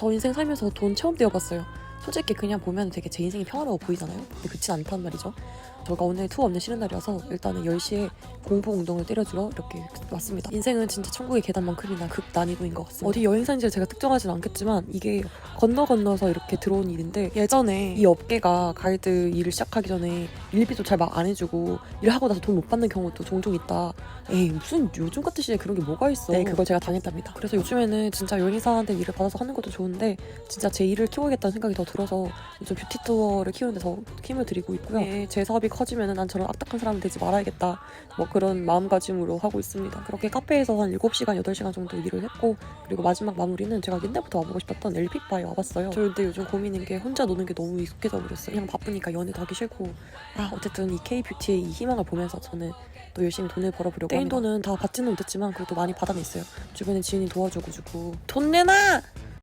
저 인생 살면서 돈 처음 떼어봤어요. 솔직히 그냥 보면 되게 제 인생이 평화로워 보이잖아요. 근데 그렇진 않단 말이죠. 저가 오늘 투어 없는 쉬는 날이어서 일단은 10시에 공부 운동을 때려주러 이렇게 왔습니다. 인생은 진짜 천국의 계단만큼이나 극 난이도인 것 같습니다. 어디 여행사인지를 제가 특정하진 않겠지만 이게 건너 건너서 이렇게 들어온 일인데 예전에 이 업계가 가이드 일을 시작하기 전에 일비도 잘 막 안 해주고 일하고 나서 돈 못 받는 경우도 종종 있다. 에이 무슨 요즘 같은 시대에 그런 게 뭐가 있어. 네 그걸 제가 당했답니다. 그래서 요즘에는 진짜 여행사한테 일을 받아서 하는 것도 좋은데 진짜 제 일을 키워야겠다는 생각이 더 들어서 요즘 뷰티 투어를 키우는데 더 힘을 들이고 있고요. 네, 제 사업이 커지면은 난 저런 악덕한 사람 되지 말아야겠다. 뭐 그런 마음가짐으로 하고 있습니다. 그렇게 카페에서 한 7시간, 8시간 정도 일을 했고 그리고 마지막 마무리는 제가 옛날부터 와보고 싶었던 엘픽바에 와봤어요. 저 근데 요즘 고민인 게 혼자 노는 게 너무 익숙해져 버렸어요. 그냥 바쁘니까 연애도 하기 싫고 아 어쨌든 이 K-뷰티의 이 희망을 보면서 저는 또 열심히 돈을 벌어보려고 떼인 돈은 다 받지는 못했지만 그래도 많이 받아냈어요. 주변에 지인이 도와줘가지고 돈 내놔!